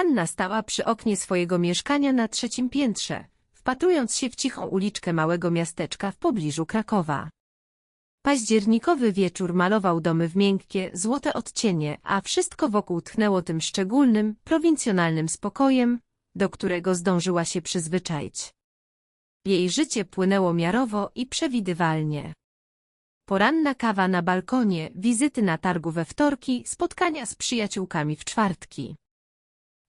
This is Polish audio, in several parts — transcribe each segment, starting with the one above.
Anna stała przy oknie swojego mieszkania na trzecim piętrze, wpatrując się w cichą uliczkę małego miasteczka w pobliżu Krakowa. Październikowy wieczór malował domy w miękkie, złote odcienie, a wszystko wokół tchnęło tym szczególnym, prowincjonalnym spokojem, do którego zdążyła się przyzwyczaić. Jej życie płynęło miarowo i przewidywalnie. Poranna kawa na balkonie, wizyty na targu we wtorki, spotkania z przyjaciółkami w czwartki.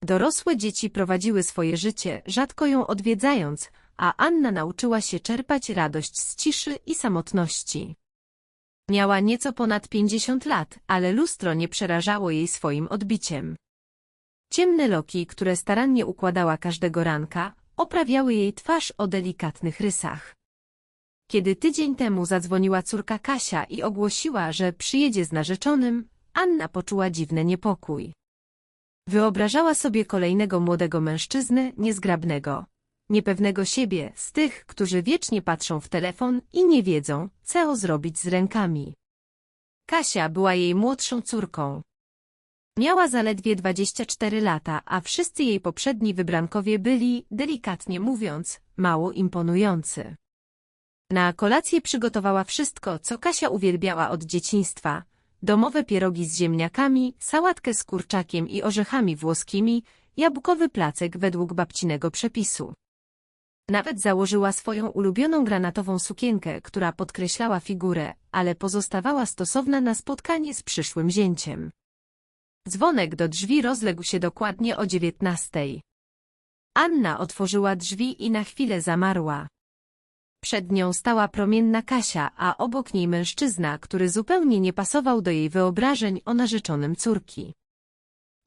Dorosłe dzieci prowadziły swoje życie, rzadko ją odwiedzając, a Anna nauczyła się czerpać radość z ciszy i samotności. Miała nieco ponad pięćdziesiąt lat, ale lustro nie przerażało jej swoim odbiciem. Ciemne loki, które starannie układała każdego ranka, oprawiały jej twarz o delikatnych rysach. Kiedy tydzień temu zadzwoniła córka Kasia i ogłosiła, że przyjedzie z narzeczonym, Anna poczuła dziwny niepokój. Wyobrażała sobie kolejnego młodego mężczyznę, niezgrabnego, niepewnego siebie, z tych, którzy wiecznie patrzą w telefon i nie wiedzą, co zrobić z rękami. Kasia była jej młodszą córką. Miała zaledwie 24 lata, a wszyscy jej poprzedni wybrankowie byli, delikatnie mówiąc, mało imponujący. Na kolację przygotowała wszystko, co Kasia uwielbiała od dzieciństwa. Domowe pierogi z ziemniakami, sałatkę z kurczakiem i orzechami włoskimi, jabłkowy placek według babcinego przepisu. Nawet założyła swoją ulubioną granatową sukienkę, która podkreślała figurę, ale pozostawała stosowna na spotkanie z przyszłym zięciem. Dzwonek do drzwi rozległ się dokładnie o dziewiętnastej. Anna otworzyła drzwi i na chwilę zamarła. Przed nią stała promienna Kasia, a obok niej mężczyzna, który zupełnie nie pasował do jej wyobrażeń o narzeczonym córki.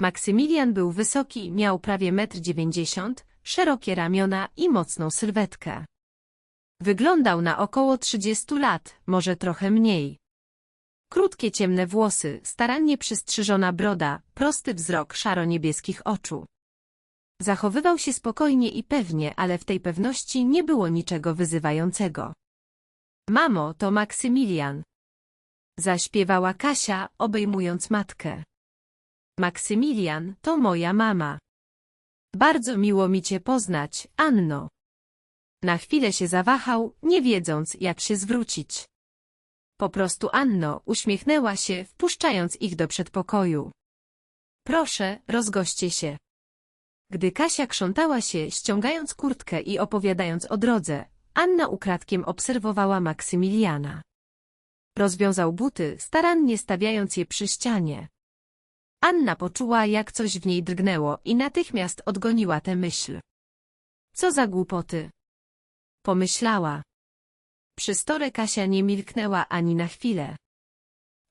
Maksymilian był wysoki, miał prawie metr dziewięćdziesiąt, szerokie ramiona i mocną sylwetkę. Wyglądał na około trzydziestu lat, może trochę mniej. Krótkie ciemne włosy, starannie przystrzyżona broda, prosty wzrok szaro-niebieskich oczu. Zachowywał się spokojnie i pewnie, ale w tej pewności nie było niczego wyzywającego. Mamo, to Maksymilian. Zaśpiewała Kasia, obejmując matkę. Maksymilian, to moja mama. Bardzo miło mi cię poznać, Anno. Na chwilę się zawahał, nie wiedząc, jak się zwrócić. Po prostu Anno uśmiechnęła się, wpuszczając ich do przedpokoju. Proszę, rozgoście się. Gdy Kasia krzątała się, ściągając kurtkę i opowiadając o drodze, Anna ukradkiem obserwowała Maksymiliana. Rozwiązał buty, starannie stawiając je przy ścianie. Anna poczuła, jak coś w niej drgnęło i natychmiast odgoniła tę myśl. Co za głupoty! Pomyślała. Przy stole Kasia nie milknęła ani na chwilę.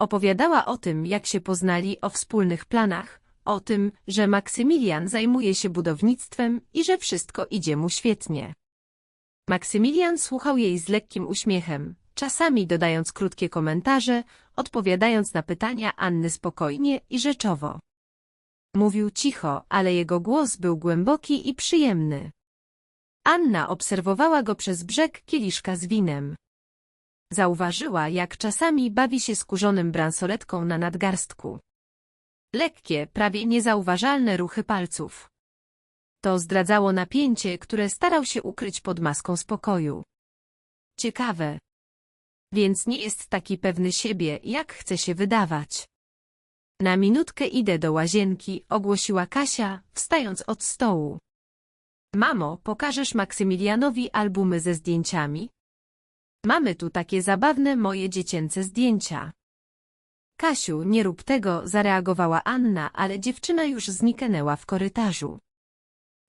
Opowiadała o tym, jak się poznali, o wspólnych planach, o tym, że Maksymilian zajmuje się budownictwem i że wszystko idzie mu świetnie. Maksymilian słuchał jej z lekkim uśmiechem, czasami dodając krótkie komentarze, odpowiadając na pytania Anny spokojnie i rzeczowo. Mówił cicho, ale jego głos był głęboki i przyjemny. Anna obserwowała go przez brzeg kieliszka z winem. Zauważyła, jak czasami bawi się skórzonym bransoletką na nadgarstku. Lekkie, prawie niezauważalne ruchy palców. To zdradzało napięcie, które starał się ukryć pod maską spokoju. Ciekawe. Więc nie jest taki pewny siebie, jak chce się wydawać. Na minutkę idę do łazienki, ogłosiła Kasia, wstając od stołu. Mamo, pokażesz Maksymilianowi albumy ze zdjęciami? Mamy tu takie zabawne moje dziecięce zdjęcia. Kasiu, nie rób tego, zareagowała Anna, ale dziewczyna już zniknęła w korytarzu.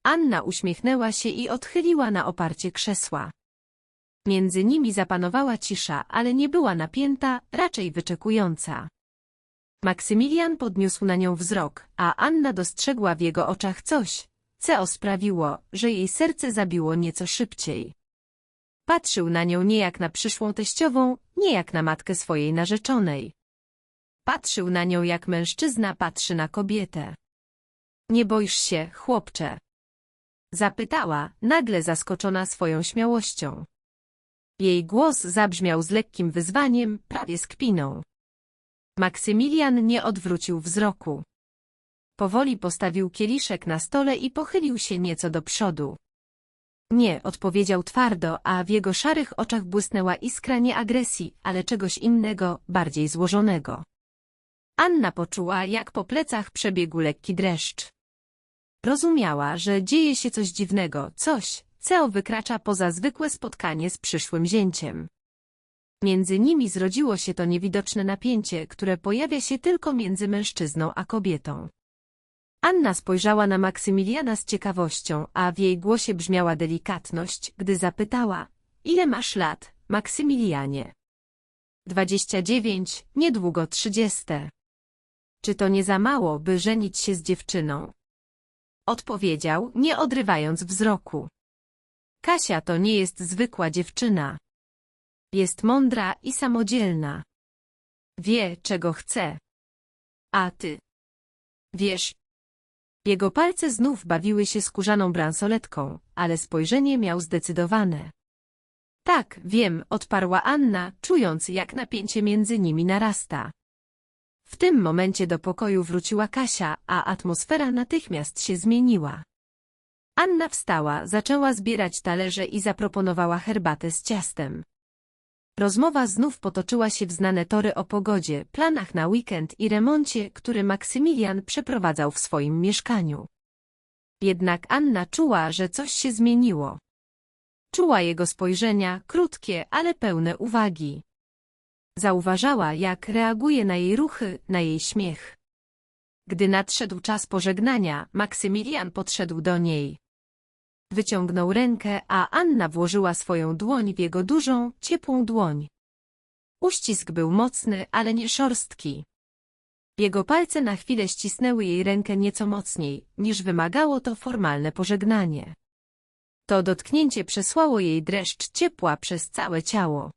Anna uśmiechnęła się i odchyliła na oparcie krzesła. Między nimi zapanowała cisza, ale nie była napięta, raczej wyczekująca. Maksymilian podniósł na nią wzrok, a Anna dostrzegła w jego oczach coś, co sprawiło, że jej serce zabiło nieco szybciej. Patrzył na nią nie jak na przyszłą teściową, nie jak na matkę swojej narzeczonej. Patrzył na nią jak mężczyzna patrzy na kobietę. Nie boisz się, chłopcze? Zapytała, nagle zaskoczona swoją śmiałością. Jej głos zabrzmiał z lekkim wyzwaniem, prawie z kpiną. Maksymilian nie odwrócił wzroku. Powoli postawił kieliszek na stole i pochylił się nieco do przodu. Nie, odpowiedział twardo, a w jego szarych oczach błysnęła iskra nie agresji, ale czegoś innego, bardziej złożonego. Anna poczuła, jak po plecach przebiegł lekki dreszcz. Rozumiała, że dzieje się coś dziwnego, coś, co wykracza poza zwykłe spotkanie z przyszłym zięciem. Między nimi zrodziło się to niewidoczne napięcie, które pojawia się tylko między mężczyzną a kobietą. Anna spojrzała na Maksymiliana z ciekawością, a w jej głosie brzmiała delikatność, gdy zapytała, ile masz lat, Maksymilianie? Dwadzieścia dziewięć, niedługo trzydzieste. Czy to nie za mało, by żenić się z dziewczyną? Odpowiedział, nie odrywając wzroku. Kasia to nie jest zwykła dziewczyna. Jest mądra i samodzielna. Wie, czego chce. A ty? Wiesz. Jego palce znów bawiły się skórzaną bransoletką, ale spojrzenie miał zdecydowane. Tak, wiem, odparła Anna, czując, jak napięcie między nimi narasta. W tym momencie do pokoju wróciła Kasia, a atmosfera natychmiast się zmieniła. Anna wstała, zaczęła zbierać talerze i zaproponowała herbatę z ciastem. Rozmowa znów potoczyła się w znane tory o pogodzie, planach na weekend i remoncie, który Maksymilian przeprowadzał w swoim mieszkaniu. Jednak Anna czuła, że coś się zmieniło. Czuła jego spojrzenia, krótkie, ale pełne uwagi. Zauważała, jak reaguje na jej ruchy, na jej śmiech. Gdy nadszedł czas pożegnania, Maksymilian podszedł do niej. Wyciągnął rękę, a Anna włożyła swoją dłoń w jego dużą, ciepłą dłoń. Uścisk był mocny, ale nie szorstki. Jego palce na chwilę ścisnęły jej rękę nieco mocniej, niż wymagało to formalne pożegnanie. To dotknięcie przesłało jej dreszcz ciepła przez całe ciało.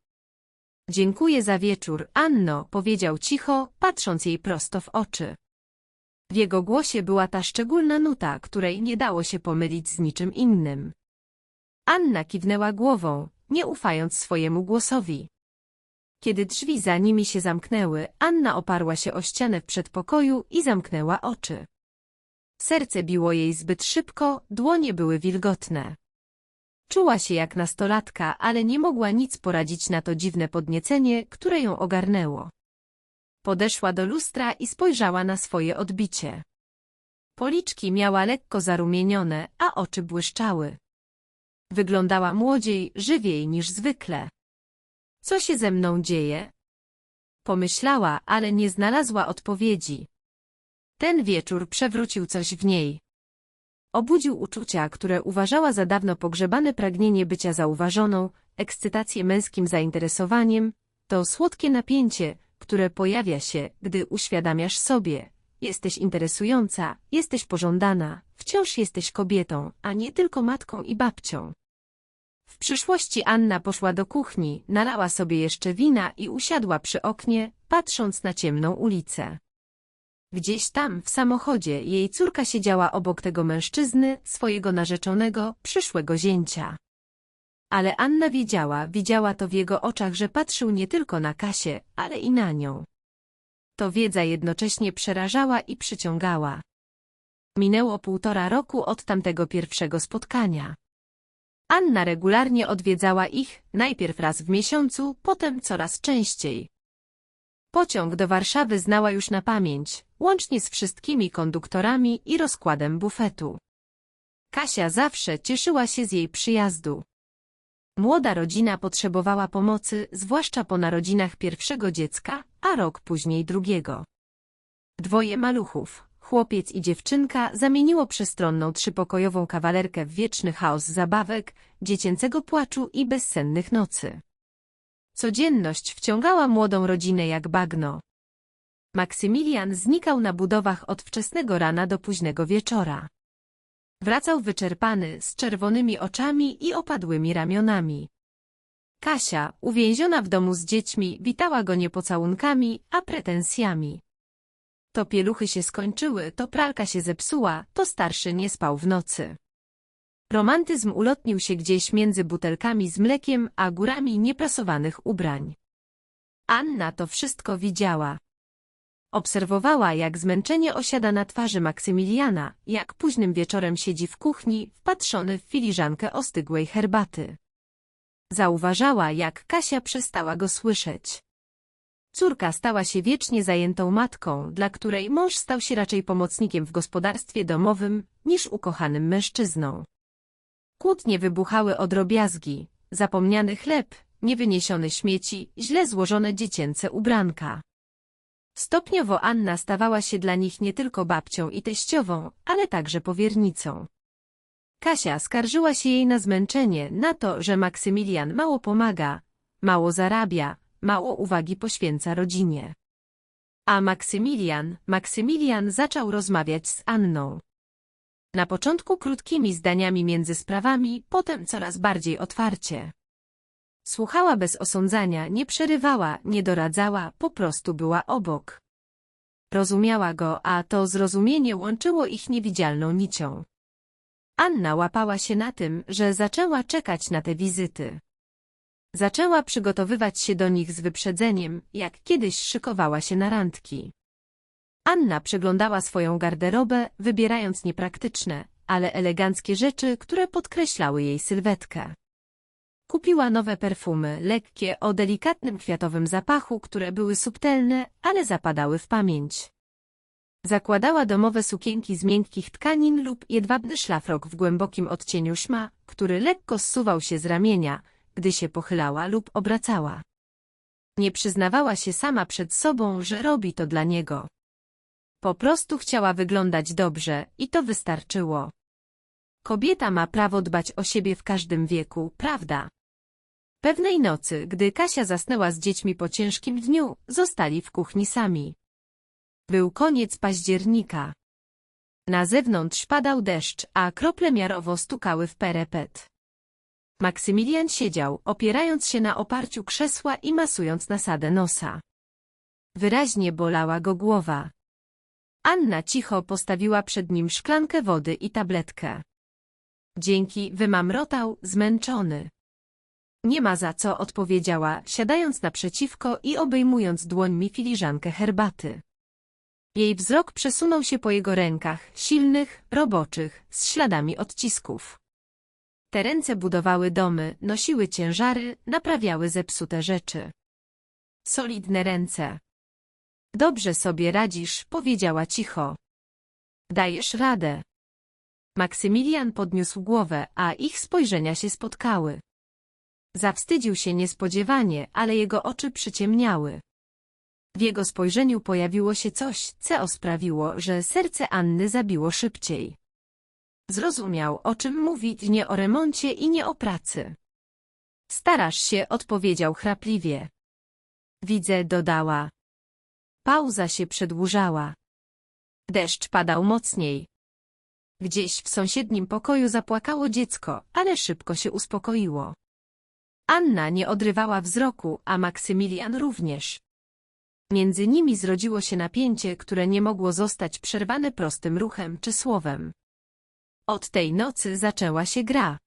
Dziękuję za wieczór, Anno, powiedział cicho, patrząc jej prosto w oczy. W jego głosie była ta szczególna nuta, której nie dało się pomylić z niczym innym. Anna kiwnęła głową, nie ufając swojemu głosowi. Kiedy drzwi za nimi się zamknęły, Anna oparła się o ścianę w przedpokoju i zamknęła oczy. Serce biło jej zbyt szybko, dłonie były wilgotne. Czuła się jak nastolatka, ale nie mogła nic poradzić na to dziwne podniecenie, które ją ogarnęło. Podeszła do lustra i spojrzała na swoje odbicie. Policzki miała lekko zarumienione, a oczy błyszczały. Wyglądała młodziej, żywiej niż zwykle. Co się ze mną dzieje? Pomyślała, ale nie znalazła odpowiedzi. Ten wieczór przewrócił coś w niej. Obudził uczucia, które uważała za dawno pogrzebane pragnienie bycia zauważoną, ekscytację męskim zainteresowaniem, to słodkie napięcie, które pojawia się, gdy uświadamiasz sobie, jesteś interesująca, jesteś pożądana, wciąż jesteś kobietą, a nie tylko matką i babcią. W przyszłości Anna poszła do kuchni, nalała sobie jeszcze wina i usiadła przy oknie, patrząc na ciemną ulicę. Gdzieś tam, w samochodzie, jej córka siedziała obok tego mężczyzny, swojego narzeczonego, przyszłego zięcia. Ale Anna wiedziała, widziała to w jego oczach, że patrzył nie tylko na Kasię, ale i na nią. To wiedza jednocześnie przerażała i przyciągała. Minęło półtora roku od tamtego pierwszego spotkania. Anna regularnie odwiedzała ich, najpierw raz w miesiącu, potem coraz częściej. Pociąg do Warszawy znała już na pamięć, łącznie z wszystkimi konduktorami i rozkładem bufetu. Kasia zawsze cieszyła się z jej przyjazdu. Młoda rodzina potrzebowała pomocy, zwłaszcza po narodzinach pierwszego dziecka, a rok później drugiego. Dwoje maluchów, chłopiec i dziewczynka, zamieniło przestronną trzypokojową kawalerkę w wieczny chaos zabawek, dziecięcego płaczu i bezsennych nocy. Codzienność wciągała młodą rodzinę jak bagno. Maksymilian znikał na budowach od wczesnego rana do późnego wieczora. Wracał wyczerpany, z czerwonymi oczami i opadłymi ramionami. Kasia, uwięziona w domu z dziećmi, witała go nie pocałunkami, a pretensjami. To pieluchy się skończyły, to pralka się zepsuła, to starszy nie spał w nocy. Romantyzm ulotnił się gdzieś między butelkami z mlekiem a górami nieprasowanych ubrań. Anna to wszystko widziała. Obserwowała, jak zmęczenie osiada na twarzy Maksymiliana, jak późnym wieczorem siedzi w kuchni, wpatrzony w filiżankę ostygłej herbaty. Zauważała, jak Kasia przestała go słyszeć. Córka stała się wiecznie zajętą matką, dla której mąż stał się raczej pomocnikiem w gospodarstwie domowym niż ukochanym mężczyzną. Kłótnie wybuchały o drobiazgi, zapomniany chleb, niewyniesione śmieci, źle złożone dziecięce ubranka. Stopniowo Anna stawała się dla nich nie tylko babcią i teściową, ale także powiernicą. Kasia skarżyła się jej na zmęczenie, na to, że Maksymilian mało pomaga, mało zarabia, mało uwagi poświęca rodzinie. A Maksymilian, Maksymilian zaczął rozmawiać z Anną. Na początku krótkimi zdaniami między sprawami, potem coraz bardziej otwarcie. Słuchała bez osądzania, nie przerywała, nie doradzała, po prostu była obok. Rozumiała go, a to zrozumienie łączyło ich niewidzialną nicią. Anna łapała się na tym, że zaczęła czekać na te wizyty. Zaczęła przygotowywać się do nich z wyprzedzeniem, jak kiedyś szykowała się na randki. Anna przeglądała swoją garderobę, wybierając niepraktyczne, ale eleganckie rzeczy, które podkreślały jej sylwetkę. Kupiła nowe perfumy, lekkie, o delikatnym kwiatowym zapachu, które były subtelne, ale zapadały w pamięć. Zakładała domowe sukienki z miękkich tkanin lub jedwabny szlafrok w głębokim odcieniu śma, który lekko zsuwał się z ramienia, gdy się pochylała lub obracała. Nie przyznawała się sama przed sobą, że robi to dla niego. Po prostu chciała wyglądać dobrze i to wystarczyło. Kobieta ma prawo dbać o siebie w każdym wieku, prawda? Pewnej nocy, gdy Kasia zasnęła z dziećmi po ciężkim dniu, zostali w kuchni sami. Był koniec października. Na zewnątrz padał deszcz, a krople miarowo stukały w perepet. Maksymilian siedział, opierając się na oparciu krzesła i masując nasadę nosa. Wyraźnie bolała go głowa. Anna cicho postawiła przed nim szklankę wody i tabletkę. Dzięki, wymamrotał, zmęczony. Nie ma za co, odpowiedziała, siadając naprzeciwko i obejmując dłońmi filiżankę herbaty. Jej wzrok przesunął się po jego rękach, silnych, roboczych, z śladami odcisków. Te ręce budowały domy, nosiły ciężary, naprawiały zepsute rzeczy. Solidne ręce. Dobrze sobie radzisz, powiedziała cicho. Dajesz radę. Maksymilian podniósł głowę, a ich spojrzenia się spotkały. Zawstydził się niespodziewanie, ale jego oczy przyciemniały. W jego spojrzeniu pojawiło się coś, co sprawiło, że serce Anny zabiło szybciej. Zrozumiał, o czym mówić nie o remoncie i nie o pracy. Starasz się, odpowiedział chrapliwie. Widzę, dodała. Pauza się przedłużała. Deszcz padał mocniej. Gdzieś w sąsiednim pokoju zapłakało dziecko, ale szybko się uspokoiło. Anna nie odrywała wzroku, a Maksymilian również. Między nimi zrodziło się napięcie, które nie mogło zostać przerwane prostym ruchem czy słowem. Od tej nocy zaczęła się gra.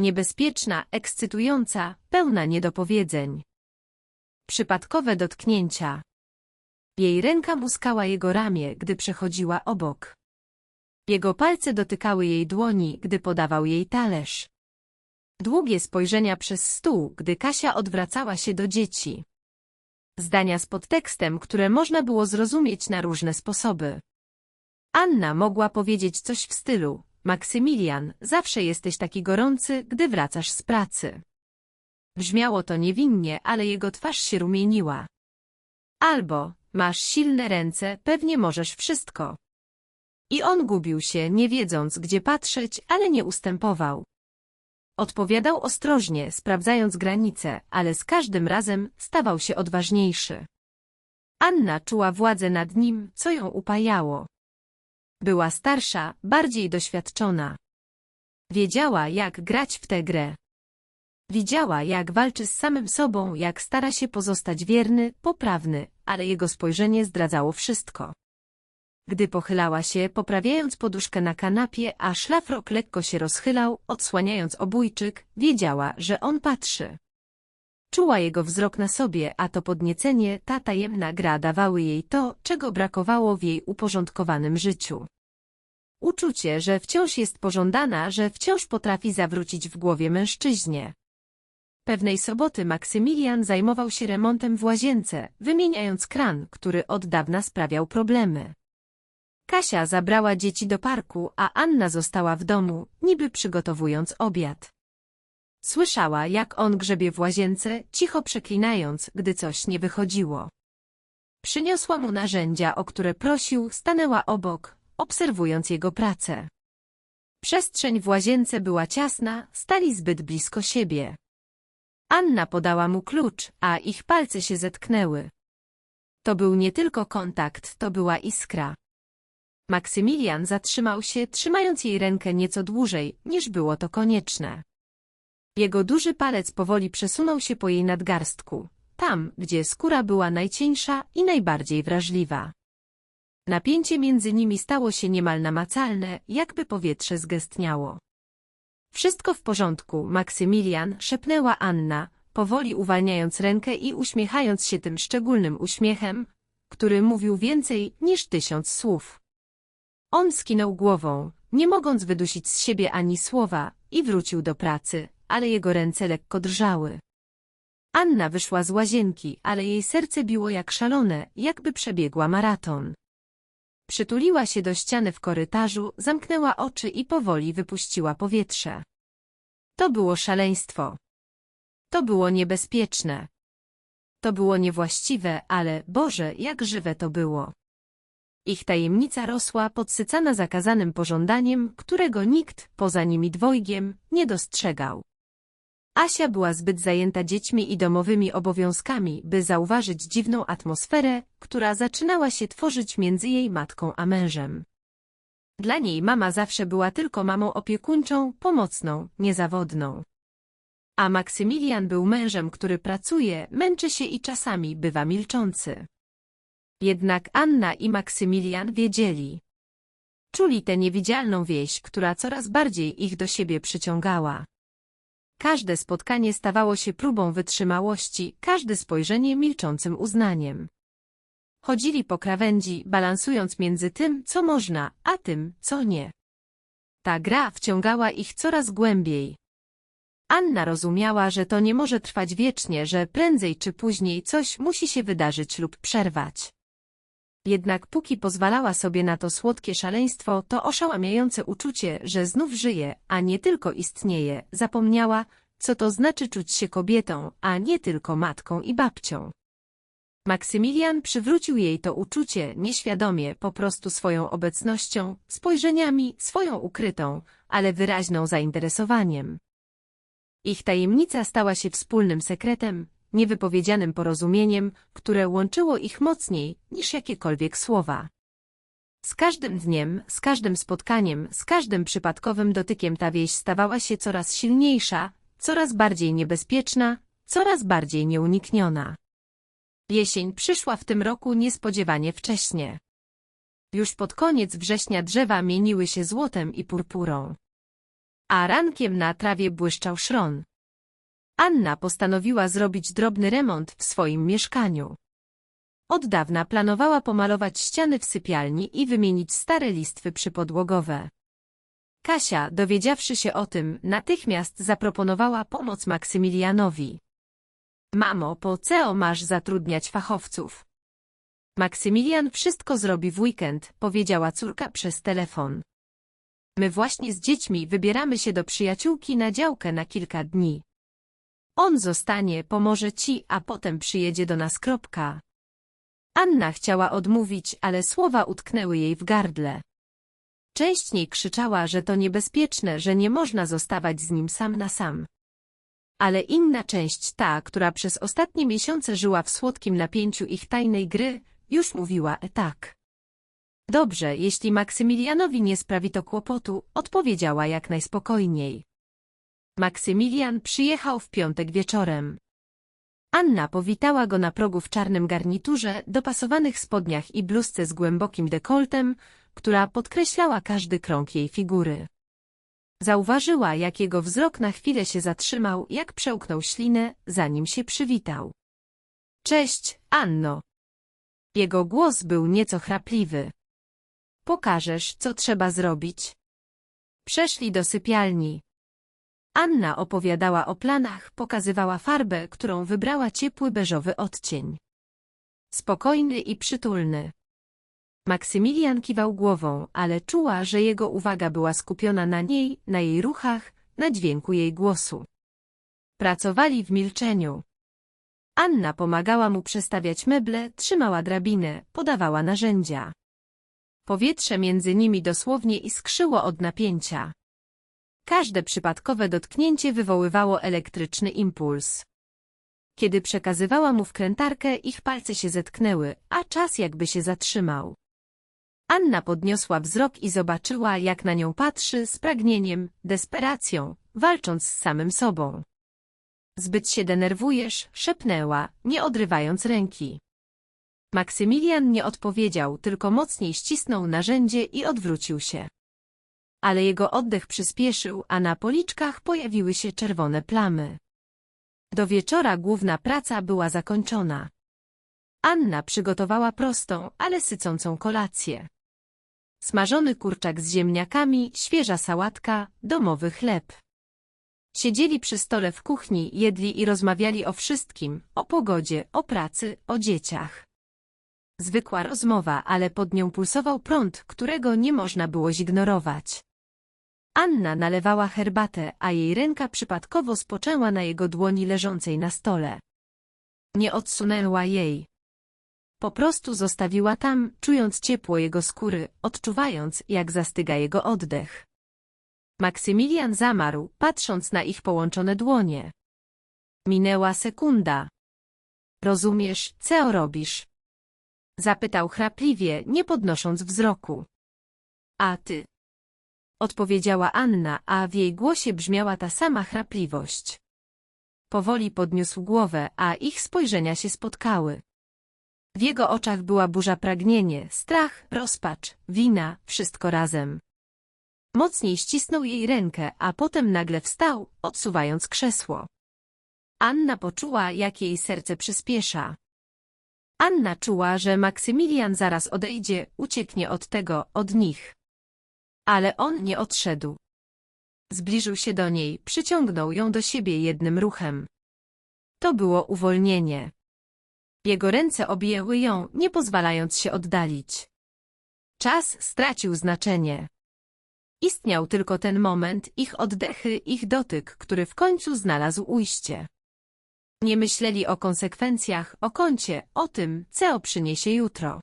Niebezpieczna, ekscytująca, pełna niedopowiedzeń. Przypadkowe dotknięcia. Jej ręka muskała jego ramię, gdy przechodziła obok. Jego palce dotykały jej dłoni, gdy podawał jej talerz. Długie spojrzenia przez stół, gdy Kasia odwracała się do dzieci. Zdania z podtekstem, które można było zrozumieć na różne sposoby. Anna mogła powiedzieć coś w stylu Maksymilian, zawsze jesteś taki gorący, gdy wracasz z pracy. Brzmiało to niewinnie, ale jego twarz się rumieniła. Albo, masz silne ręce, pewnie możesz wszystko. I on gubił się, nie wiedząc, gdzie patrzeć, ale nie ustępował. Odpowiadał ostrożnie, sprawdzając granice, ale z każdym razem stawał się odważniejszy. Anna czuła władzę nad nim, co ją upajało. Była starsza, bardziej doświadczona. Wiedziała, jak grać w tę grę. Widziała, jak walczy z samym sobą, jak stara się pozostać wierny, poprawny, ale jego spojrzenie zdradzało wszystko. Gdy pochylała się, poprawiając poduszkę na kanapie, a szlafrok lekko się rozchylał, odsłaniając obójczyk, wiedziała, że on patrzy. Czuła jego wzrok na sobie, a to podniecenie, ta tajemna gra dawały jej to, czego brakowało w jej uporządkowanym życiu. Uczucie, że wciąż jest pożądana, że wciąż potrafi zawrócić w głowie mężczyźnie. Pewnej soboty Maksymilian zajmował się remontem w łazience, wymieniając kran, który od dawna sprawiał problemy. Kasia zabrała dzieci do parku, a Anna została w domu, niby przygotowując obiad. Słyszała, jak on grzebie w łazience, cicho przeklinając, gdy coś nie wychodziło. Przyniosła mu narzędzia, o które prosił, stanęła obok, obserwując jego pracę. Przestrzeń w łazience była ciasna, stali zbyt blisko siebie. Anna podała mu klucz, a ich palce się zetknęły. To był nie tylko kontakt, to była iskra. Maksymilian zatrzymał się, trzymając jej rękę nieco dłużej, niż było to konieczne. Jego duży palec powoli przesunął się po jej nadgarstku, tam, gdzie skóra była najcieńsza i najbardziej wrażliwa. Napięcie między nimi stało się niemal namacalne, jakby powietrze zgęstniało. Wszystko w porządku, Maksymilian, szepnęła Anna, powoli uwalniając rękę i uśmiechając się tym szczególnym uśmiechem, który mówił więcej niż tysiąc słów. On skinął głową, nie mogąc wydusić z siebie ani słowa, i wrócił do pracy, ale jego ręce lekko drżały. Anna wyszła z łazienki, ale jej serce biło jak szalone, jakby przebiegła maraton. Przytuliła się do ściany w korytarzu, zamknęła oczy i powoli wypuściła powietrze. To było szaleństwo. To było niebezpieczne. To było niewłaściwe, ale, Boże, jak żywe to było. Ich tajemnica rosła podsycana zakazanym pożądaniem, którego nikt, poza nimi dwojgiem, nie dostrzegał. Asia była zbyt zajęta dziećmi i domowymi obowiązkami, by zauważyć dziwną atmosferę, która zaczynała się tworzyć między jej matką a mężem. Dla niej mama zawsze była tylko mamą opiekuńczą, pomocną, niezawodną. A Maksymilian był mężem, który pracuje, męczy się i czasami bywa milczący. Jednak Anna i Maksymilian wiedzieli. Czuli tę niewidzialną wieś, która coraz bardziej ich do siebie przyciągała. Każde spotkanie stawało się próbą wytrzymałości, każde spojrzenie milczącym uznaniem. Chodzili po krawędzi, balansując między tym, co można, a tym, co nie. Ta gra wciągała ich coraz głębiej. Anna rozumiała, że to nie może trwać wiecznie, że prędzej czy później coś musi się wydarzyć lub przerwać. Jednak póki pozwalała sobie na to słodkie szaleństwo, to oszałamiające uczucie, że znów żyje, a nie tylko istnieje, zapomniała, co to znaczy czuć się kobietą, a nie tylko matką i babcią. Maksymilian przywrócił jej to uczucie nieświadomie, po prostu swoją obecnością, spojrzeniami, swoją ukrytą, ale wyraźną zainteresowaniem. Ich tajemnica stała się wspólnym sekretem, niewypowiedzianym porozumieniem, które łączyło ich mocniej niż jakiekolwiek słowa. Z każdym dniem, z każdym spotkaniem, z każdym przypadkowym dotykiem ta wieś stawała się coraz silniejsza, coraz bardziej niebezpieczna, coraz bardziej nieunikniona. Jesień przyszła w tym roku niespodziewanie wcześnie. Już pod koniec września drzewa mieniły się złotem i purpurą. A rankiem na trawie błyszczał szron. Anna postanowiła zrobić drobny remont w swoim mieszkaniu. Od dawna planowała pomalować ściany w sypialni i wymienić stare listwy przypodłogowe. Kasia, dowiedziawszy się o tym, natychmiast zaproponowała pomoc Maksymilianowi. Mamo, po co masz zatrudniać fachowców? Maksymilian wszystko zrobi w weekend, powiedziała córka przez telefon. My właśnie z dziećmi wybieramy się do przyjaciółki na działkę na kilka dni. On zostanie, pomoże ci, a potem przyjedzie do nas. Kropka. Anna chciała odmówić, ale słowa utknęły jej w gardle. Część niej krzyczała, że to niebezpieczne, że nie można zostawać z nim sam na sam. Ale inna część, ta, która przez ostatnie miesiące żyła w słodkim napięciu ich tajnej gry, już mówiła e tak. Dobrze, jeśli Maksymilianowi nie sprawi to kłopotu, odpowiedziała jak najspokojniej. Maksymilian przyjechał w piątek wieczorem. Anna powitała go na progu w czarnym garniturze, dopasowanych spodniach i bluzce z głębokim dekoltem, która podkreślała każdy krąg jej figury. Zauważyła, jak jego wzrok na chwilę się zatrzymał, jak przełknął ślinę, zanim się przywitał. Cześć, Anno. Jego głos był nieco chrapliwy. Pokażesz, co trzeba zrobić. Przeszli do sypialni. Anna opowiadała o planach, pokazywała farbę, którą wybrała ciepły beżowy odcień. Spokojny i przytulny. Maksymilian kiwał głową, ale czuła, że jego uwaga była skupiona na niej, na jej ruchach, na dźwięku jej głosu. Pracowali w milczeniu. Anna pomagała mu przestawiać meble, trzymała drabinę, podawała narzędzia. Powietrze między nimi dosłownie iskrzyło od napięcia. Każde przypadkowe dotknięcie wywoływało elektryczny impuls. Kiedy przekazywała mu wkrętarkę, ich palce się zetknęły, a czas jakby się zatrzymał. Anna podniosła wzrok i zobaczyła, jak na nią patrzy z pragnieniem, desperacją, walcząc z samym sobą. Zbyt się denerwujesz, szepnęła, nie odrywając ręki. Maksymilian nie odpowiedział, tylko mocniej ścisnął narzędzie i odwrócił się. Ale jego oddech przyspieszył, a na policzkach pojawiły się czerwone plamy. Do wieczora główna praca była zakończona. Anna przygotowała prostą, ale sycącą kolację. Smażony kurczak z ziemniakami, świeża sałatka, domowy chleb. Siedzieli przy stole w kuchni, jedli i rozmawiali o wszystkim, o pogodzie, o pracy, o dzieciach. Zwykła rozmowa, ale pod nią pulsował prąd, którego nie można było zignorować. Anna nalewała herbatę, a jej ręka przypadkowo spoczęła na jego dłoni leżącej na stole. Nie odsunęła jej. Po prostu zostawiła tam, czując ciepło jego skóry, odczuwając, jak zastyga jego oddech. Maksymilian zamarł, patrząc na ich połączone dłonie. Minęła sekunda. Rozumiesz, co robisz? Zapytał chrapliwie, nie podnosząc wzroku. A ty? Odpowiedziała Anna, a w jej głosie brzmiała ta sama chrapliwość. Powoli podniósł głowę, a ich spojrzenia się spotkały. W jego oczach była burza pragnienie, strach, rozpacz, wina, wszystko razem. Mocniej ścisnął jej rękę, a potem nagle wstał, odsuwając krzesło. Anna poczuła, jak jej serce przyspiesza. Anna czuła, że Maksymilian zaraz odejdzie, ucieknie od tego, od nich. Ale on nie odszedł. Zbliżył się do niej, przyciągnął ją do siebie jednym ruchem. To było uwolnienie. Jego ręce objęły ją, nie pozwalając się oddalić. Czas stracił znaczenie. Istniał tylko ten moment, ich oddechy, ich dotyk, który w końcu znalazł ujście. Nie myśleli o konsekwencjach, o kącie, o tym, co przyniesie jutro.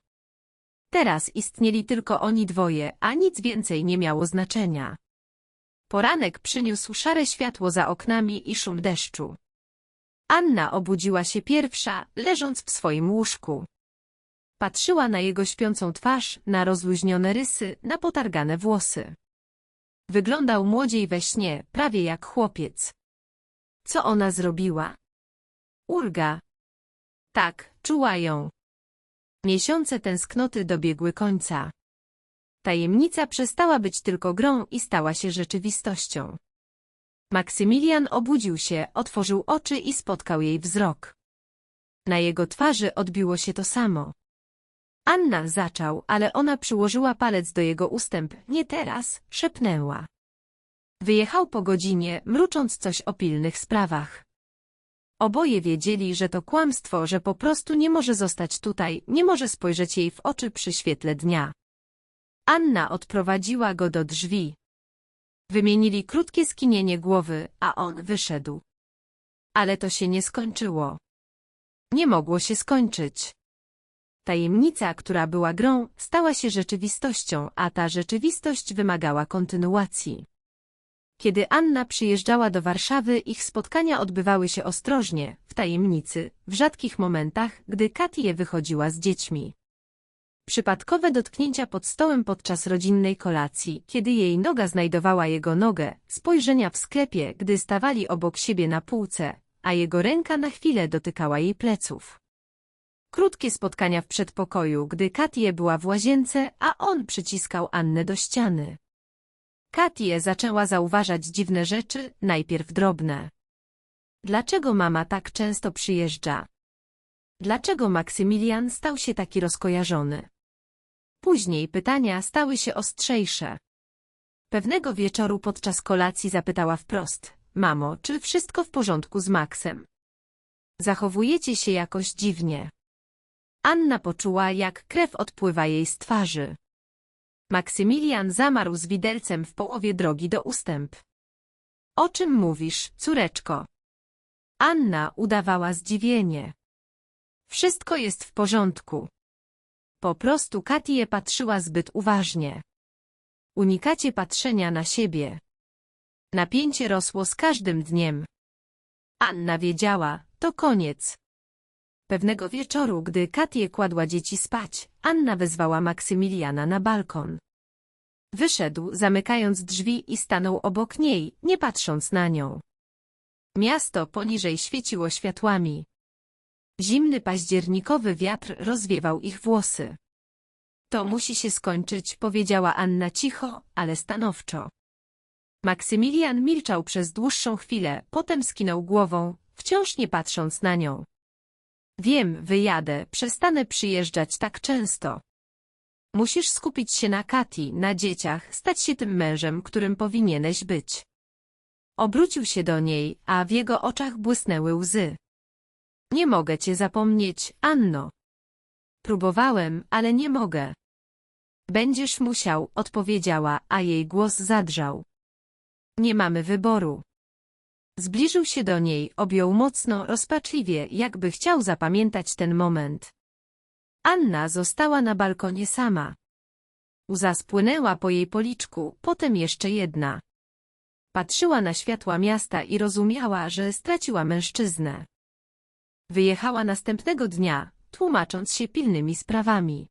Teraz istnieli tylko oni dwoje, a nic więcej nie miało znaczenia. Poranek przyniósł szare światło za oknami i szum deszczu. Anna obudziła się pierwsza, leżąc w swoim łóżku. Patrzyła na jego śpiącą twarz, na rozluźnione rysy, na potargane włosy. Wyglądał młodziej we śnie, prawie jak chłopiec. Co ona zrobiła? Ulga. Tak, czuła ją. Miesiące tęsknoty dobiegły końca. Tajemnica przestała być tylko grą i stała się rzeczywistością. Maksymilian obudził się, otworzył oczy i spotkał jej wzrok. Na jego twarzy odbiło się to samo. Anna zaczął, ale ona przyłożyła palec do jego ustęp. Nie teraz, szepnęła. Wyjechał po godzinie, mrucząc coś o pilnych sprawach. Oboje wiedzieli, że to kłamstwo, że po prostu nie może zostać tutaj, nie może spojrzeć jej w oczy przy świetle dnia. Anna odprowadziła go do drzwi. Wymienili krótkie skinienie głowy, a on wyszedł. Ale to się nie skończyło. Nie mogło się skończyć. Tajemnica, która była grą, stała się rzeczywistością, a ta rzeczywistość wymagała kontynuacji. Kiedy Anna przyjeżdżała do Warszawy, ich spotkania odbywały się ostrożnie, w tajemnicy, w rzadkich momentach, gdy Katie wychodziła z dziećmi. Przypadkowe dotknięcia pod stołem podczas rodzinnej kolacji, kiedy jej noga znajdowała jego nogę, spojrzenia w sklepie, gdy stawali obok siebie na półce, a jego ręka na chwilę dotykała jej pleców. Krótkie spotkania w przedpokoju, gdy Katie była w łazience, a on przyciskał Annę do ściany. Katie zaczęła zauważać dziwne rzeczy, najpierw drobne. Dlaczego mama tak często przyjeżdża? Dlaczego Maksymilian stał się taki rozkojarzony? Później pytania stały się ostrzejsze. Pewnego wieczoru podczas kolacji zapytała wprost, mamo, czy wszystko w porządku z Maksem? Zachowujecie się jakoś dziwnie. Anna poczuła, jak krew odpływa jej z twarzy. Maksymilian zamarł z widelcem w połowie drogi do ustęp. O czym mówisz, córeczko? Anna udawała zdziwienie. Wszystko jest w porządku. Po prostu Katie patrzyła zbyt uważnie. Unikacie patrzenia na siebie. Napięcie rosło z każdym dniem. Anna wiedziała, to koniec. Pewnego wieczoru, gdy Katie kładła dzieci spać, Anna wezwała Maksymiliana na balkon. Wyszedł, zamykając drzwi i stanął obok niej, nie patrząc na nią. Miasto poniżej świeciło światłami. Zimny październikowy wiatr rozwiewał ich włosy. To musi się skończyć, powiedziała Anna cicho, ale stanowczo. Maksymilian milczał przez dłuższą chwilę, potem skinął głową, wciąż nie patrząc na nią. Wiem, wyjadę, przestanę przyjeżdżać tak często. Musisz skupić się na Kati, na dzieciach, stać się tym mężem, którym powinieneś być. Obrócił się do niej, a w jego oczach błysnęły łzy. Nie mogę cię zapomnieć, Anno. Próbowałem, ale nie mogę. Będziesz musiał, odpowiedziała, a jej głos zadrżał. Nie mamy wyboru. Zbliżył się do niej, objął mocno, rozpaczliwie, jakby chciał zapamiętać ten moment. Anna została na balkonie sama. Łza spłynęła po jej policzku, potem jeszcze jedna. Patrzyła na światła miasta i rozumiała, że straciła mężczyznę. Wyjechała następnego dnia, tłumacząc się pilnymi sprawami.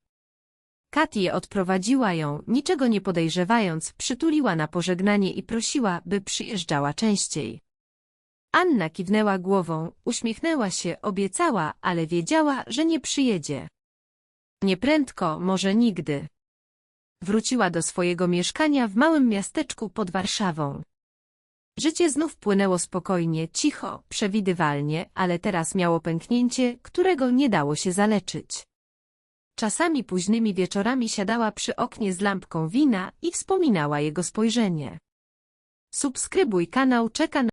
Katie odprowadziła ją, niczego nie podejrzewając, przytuliła na pożegnanie i prosiła, by przyjeżdżała częściej. Anna kiwnęła głową, uśmiechnęła się, obiecała, ale wiedziała, że nie przyjedzie. Nieprędko, może nigdy. Wróciła do swojego mieszkania w małym miasteczku pod Warszawą. Życie znów płynęło spokojnie, cicho, przewidywalnie, ale teraz miało pęknięcie, którego nie dało się zaleczyć. Czasami późnymi wieczorami siadała przy oknie z lampką wina i wspominała jego spojrzenie. Subskrybuj kanał, czeka na